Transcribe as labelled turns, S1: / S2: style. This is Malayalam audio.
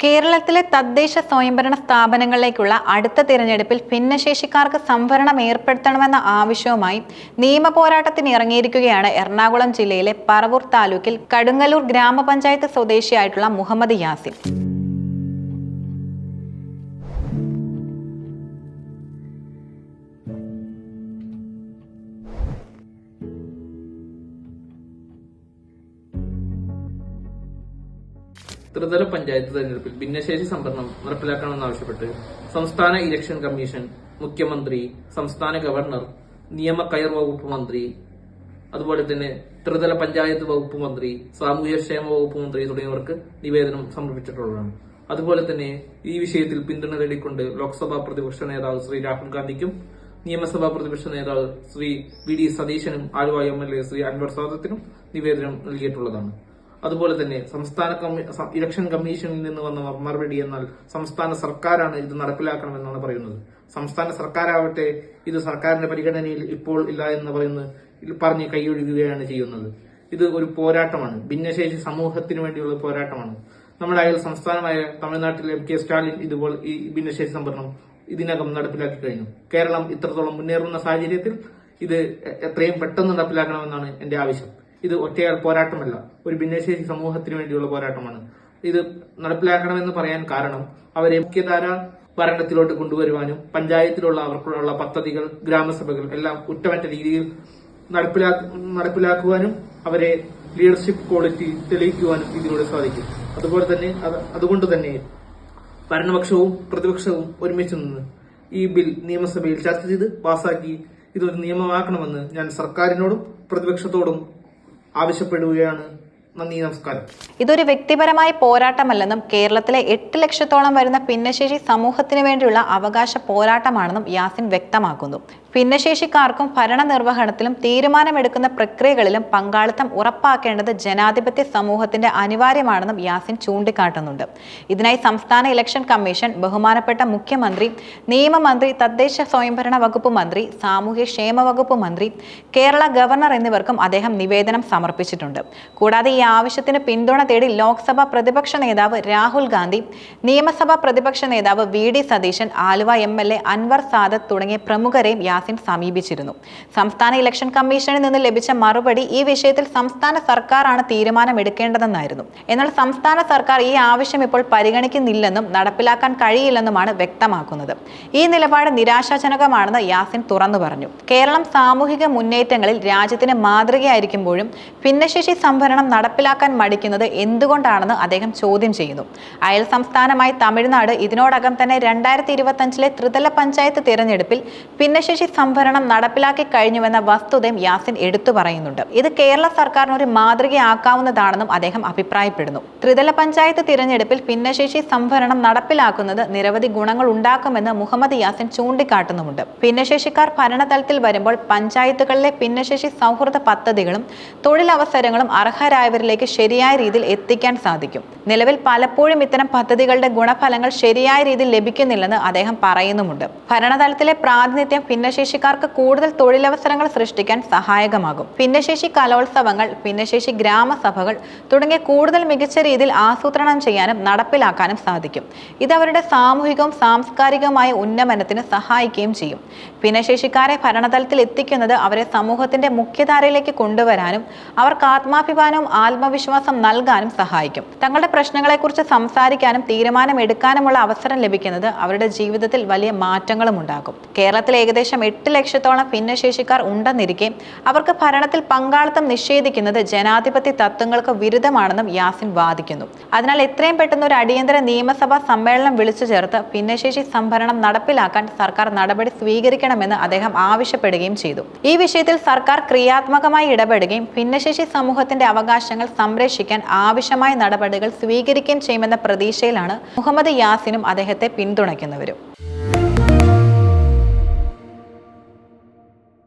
S1: കേരളത്തിലെ തദ്ദേശ സ്വയംഭരണ സ്ഥാപനങ്ങളിലേക്കുള്ള അടുത്ത തിരഞ്ഞെടുപ്പിൽ ഭിന്നശേഷിക്കാർക്ക് സംവരണം ഏർപ്പെടുത്തണമെന്ന ആവശ്യവുമായി നിയമപോരാട്ടത്തിന് ഇറങ്ങിയിരിക്കുകയാണ് എറണാകുളം ജില്ലയിലെ പറവൂർ താലൂക്കിൽ കടുങ്ങല്ലൂർ ഗ്രാമപഞ്ചായത്ത് സ്വദേശിയായിട്ടുള്ള മുഹമ്മദ് യാസിൻ.
S2: ത്രിതല പഞ്ചായത്ത് തെരഞ്ഞെടുപ്പിൽ ഭിന്നശേഷി സംവരണം നടപ്പിലാക്കണമെന്നാവശ്യപ്പെട്ട് സംസ്ഥാന ഇലക്ഷൻ കമ്മീഷൻ മുഖ്യമന്ത്രി സംസ്ഥാന ഗവർണർ നിയമ കയർ വകുപ്പ് മന്ത്രി അതുപോലെ തന്നെ ത്രിതല പഞ്ചായത്ത് വകുപ്പ് മന്ത്രി സാമൂഹ്യക്ഷേമ വകുപ്പ് മന്ത്രി തുടങ്ങിയവർക്ക് നിവേദനം സമർപ്പിച്ചിട്ടുള്ളതാണ്. അതുപോലെ തന്നെ ഈ വിഷയത്തിൽ പിന്തുണ തേടിക്കൊണ്ട് ലോക്സഭാ പ്രതിപക്ഷ നേതാവ് ശ്രീ രാഹുൽ ഗാന്ധിക്കും നിയമസഭാ പ്രതിപക്ഷ നേതാവ് ശ്രീ വി ഡി സതീശനും Aluva M L A Shri Anwar സാദത്തിനും നിവേദനം നൽകിയിട്ടുള്ളതാണ്. അതുപോലെ തന്നെ സംസ്ഥാന ഇലക്ഷൻ കമ്മീഷനിൽ നിന്ന് വന്ന മറുപടി എന്നാൽ സംസ്ഥാന സർക്കാരാണ് ഇത് നടപ്പിലാക്കണമെന്നാണ് പറയുന്നത്. സംസ്ഥാന സർക്കാരാവട്ടെ ഇത് സർക്കാരിന്റെ പരിഗണനയിൽ ഇപ്പോൾ ഇല്ല എന്ന് പറയുന്ന പറഞ്ഞ് കൈയൊഴുകുകയാണ് ചെയ്യുന്നത്. ഇത് ഒരു പോരാട്ടമാണ്. ഭിന്നശേഷി സമൂഹത്തിന് വേണ്ടിയുള്ള പോരാട്ടമാണ്. നമ്മുടെ അയൽ സംസ്ഥാനമായ തമിഴ്നാട്ടിലെ എം കെ സ്റ്റാലിൻ ഇതുപോലെ ഈ ഭിന്നശേഷി സംവരണം ഇതിനകം നടപ്പിലാക്കി കഴിഞ്ഞു. കേരളം ഇത്രത്തോളം മുന്നേറുന്ന സാഹചര്യത്തിൽ ഇത് എത്രയും പെട്ടെന്ന് നടപ്പിലാക്കണമെന്നാണ് എന്റെ ആവശ്യം. ഇത് ഒറ്റയാൾ പോരാട്ടമല്ല. ഒരു ഭിന്നശേഷി സമൂഹത്തിന് വേണ്ടിയുള്ള പോരാട്ടമാണ്. ഇത് നടപ്പിലാക്കണമെന്ന് പറയാൻ കാരണം അവരെ മുഖ്യധാര ഭരണത്തിലോട്ട് കൊണ്ടുവരുവാനും പഞ്ചായത്തിലുള്ള അവർക്കുള്ള പദ്ധതികൾ ഗ്രാമസഭകൾ എല്ലാം ഉറ്റമറ്റ രീതിയിൽ നടപ്പിലാ നടപ്പിലാക്കുവാനും അവരെ ലീഡർഷിപ്പ് ക്വാളിറ്റി തെളിയിക്കുവാനും ഇതിലൂടെ സാധിക്കും. അതുപോലെ തന്നെ അതുകൊണ്ട് തന്നെ ഭരണപക്ഷവും പ്രതിപക്ഷവും ഒരുമിച്ച് നിന്ന് ഈ ബിൽ നിയമസഭയിൽ ചർച്ച ചെയ്ത് പാസാക്കി ഇതൊരു നിയമമാക്കണമെന്ന് ഞാൻ സർക്കാരിനോടും പ്രതിപക്ഷത്തോടും ആവശ്യപ്പെടുകയാണ്. നന്ദി നമസ്കാരം.
S1: ഇതൊരു വ്യക്തിപരമായ പോരാട്ടമല്ലെന്നും കേരളത്തിലെ എട്ട് ലക്ഷത്തോളം വരുന്ന ഭിന്നശേഷി സമൂഹത്തിന് വേണ്ടിയുള്ള അവകാശ പോരാട്ടമാണെന്നും യാസിൻ വ്യക്തമാക്കുന്നു. ഭിന്നശേഷിക്കാർക്കും ഭരണനിർവഹണത്തിലും തീരുമാനമെടുക്കുന്ന പ്രക്രിയകളിലും പങ്കാളിത്തം ഉറപ്പാക്കേണ്ടത് ജനാധിപത്യ സമൂഹത്തിന്റെ അനിവാര്യമാണെന്നും യാസിൻ ചൂണ്ടിക്കാട്ടുന്നുണ്ട്. ഇതിനായി സംസ്ഥാന ഇലക്ഷൻ കമ്മീഷൻ ബഹുമാനപ്പെട്ട മുഖ്യമന്ത്രി നിയമമന്ത്രി തദ്ദേശ സ്വയംഭരണ വകുപ്പ് മന്ത്രി സാമൂഹ്യക്ഷേമ വകുപ്പ് മന്ത്രി കേരള ഗവർണർ എന്നിവർക്കും അദ്ദേഹം നിവേദനം സമർപ്പിച്ചിട്ടുണ്ട്. കൂടാതെ ഈ ആവശ്യത്തിന് പിന്തുണ തേടി ലോക്സഭാ പ്രതിപക്ഷ നേതാവ് രാഹുൽ ഗാന്ധി നിയമസഭാ പ്രതിപക്ഷ നേതാവ് V D Satheesan Aluva M L A Anwar Sadath തുടങ്ങിയ പ്രമുഖരെയും സമീപിച്ചിരുന്നു. സംസ്ഥാന ഇലക്ഷൻ കമ്മീഷനിൽ നിന്ന് ലഭിച്ച മറുപടി ഈ വിഷയത്തിൽ സംസ്ഥാന സർക്കാരാണ് തീരുമാനമെടുക്കേണ്ടതെന്നായിരുന്നു. എന്നാൽ സംസ്ഥാന സർക്കാർ ഈ ആവശ്യം ഇപ്പോൾ പരിഗണിക്കുന്നില്ലെന്നും നടപ്പിലാക്കാൻ കഴിയില്ലെന്നുമാണ് വ്യക്തമാക്കുന്നത്. ഈ നിലപാട് നിരാശാജനകമാണെന്ന് യാസിൻ തുറന്നു പറഞ്ഞു. കേരളം സാമൂഹിക മുന്നേറ്റങ്ങളിൽ രാജ്യത്തിന് മാതൃകയായിരിക്കുമ്പോഴും ഭിന്നശേഷി സംഭരണം നടപ്പിലാക്കാൻ മടിക്കുന്നത് എന്തുകൊണ്ടാണെന്ന് അദ്ദേഹം ചോദ്യം ചെയ്യുന്നു. അയൽ സംസ്ഥാനമായ തമിഴ്നാട് ഇതിനോടകം തന്നെ രണ്ടായിരത്തി ഇരുപത്തഞ്ചിലെ ത്രിതല പഞ്ചായത്ത് തിരഞ്ഞെടുപ്പിൽ ഭിന്നശേഷി സംവരണം നടപ്പിലാക്കി കഴിഞ്ഞുവെന്ന വസ്തുതയും യാസിൻ എടുത്തു പറയുന്നുണ്ട്. ഇത് കേരള സർക്കാരിന് ഒരു മാതൃകയാക്കാവുന്നതാണെന്നും അദ്ദേഹം അഭിപ്രായപ്പെടുന്നു. ത്രിതല പഞ്ചായത്ത് തിരഞ്ഞെടുപ്പിൽ ഭിന്നശേഷി സംവരണം നടപ്പിലാക്കുന്നത് നിരവധി ഗുണങ്ങൾ ഉണ്ടാക്കുമെന്ന് മുഹമ്മദ് യാസിൻ ചൂണ്ടിക്കാട്ടുന്നുമുണ്ട്. ഭിന്നശേഷിക്കാർ ഭരണതലത്തിൽ വരുമ്പോൾ പഞ്ചായത്തുകളിലെ ഭിന്നശേഷി സൗഹൃദ പദ്ധതികളും തൊഴിലവസരങ്ങളും അർഹരായവരിലേക്ക് ശരിയായ രീതിയിൽ എത്തിക്കാൻ സാധിക്കും. നിലവിൽ പലപ്പോഴും ഇത്തരം പദ്ധതികളുടെ ഗുണഫലങ്ങൾ ശരിയായ രീതിയിൽ ലഭിക്കുന്നില്ലെന്ന് അദ്ദേഹം പറയുന്നുമുണ്ട്. ഭരണതലത്തിലെ പ്രാതിനിധ്യം ഭിന്നശേഷിക്കാർക്ക് കൂടുതൽ തൊഴിലവസരങ്ങൾ സൃഷ്ടിക്കാൻ സഹായകമാകും. ഭിന്നശേഷി കലോത്സവങ്ങൾ ഭിന്നശേഷി ഗ്രാമസഭകൾ തുടങ്ങിയ കൂടുതൽ മികച്ച രീതിയിൽ ആസൂത്രണം ചെയ്യാനും നടപ്പിലാക്കാനും സാധിക്കും. ഇത് അവരുടെ സാമൂഹികവും സാംസ്കാരികവുമായ ഉന്നമനത്തിന് സഹായിക്കുകയും ചെയ്യും. ഭിന്നശേഷിക്കാരെ ഭരണതലത്തിൽ എത്തിക്കുന്നത് അവരെ സമൂഹത്തിന്റെ മുഖ്യധാരയിലേക്ക് കൊണ്ടുവരാനും അവർക്ക് ആത്മാഭിമാനവും ആത്മവിശ്വാസം നൽകാനും സഹായിക്കും. തങ്ങളുടെ പ്രശ്നങ്ങളെക്കുറിച്ച് സംസാരിക്കാനും തീരുമാനമെടുക്കാനുമുള്ള അവസരം ലഭിക്കുന്നത് അവരുടെ ജീവിതത്തിൽ വലിയ മാറ്റങ്ങളും ഉണ്ടാകും കേരളത്തിൽ ഏകദേശം എട്ട് ലക്ഷത്തോളം ഭിന്നശേഷിക്കാർ ഉണ്ടെന്നിരിക്കെ അവർക്ക് ഭരണത്തിൽ പങ്കാളിത്തം നിഷേധിക്കുന്നത് ജനാധിപത്യ തത്വങ്ങൾക്ക് വിരുദ്ധമാണെന്നും യാസിൻ വാദിക്കുന്നു. അതിനാൽ എത്രയും പെട്ടെന്ന് ഒരു അടിയന്തര നിയമസഭാ സമ്മേളനം വിളിച്ചു ചേർത്ത് ഭിന്നശേഷി സംഭരണം നടപ്പിലാക്കാൻ സർക്കാർ നടപടി സ്വീകരിക്കണമെന്ന് അദ്ദേഹം ആവശ്യപ്പെടുകയും ചെയ്തു. ഈ വിഷയത്തിൽ സർക്കാർ ക്രിയാത്മകമായി ഇടപെടുകയും ഭിന്നശേഷി സമൂഹത്തിന്റെ അവകാശങ്ങൾ സംരക്ഷിക്കാൻ ആവശ്യമായ നടപടികൾ സ്വീകരിക്കുകയും ചെയ്യുമെന്ന പ്രതീക്ഷയിലാണ് മുഹമ്മദ് യാസിനും അദ്ദേഹത്തെ പിന്തുണയ്ക്കുന്നവരും.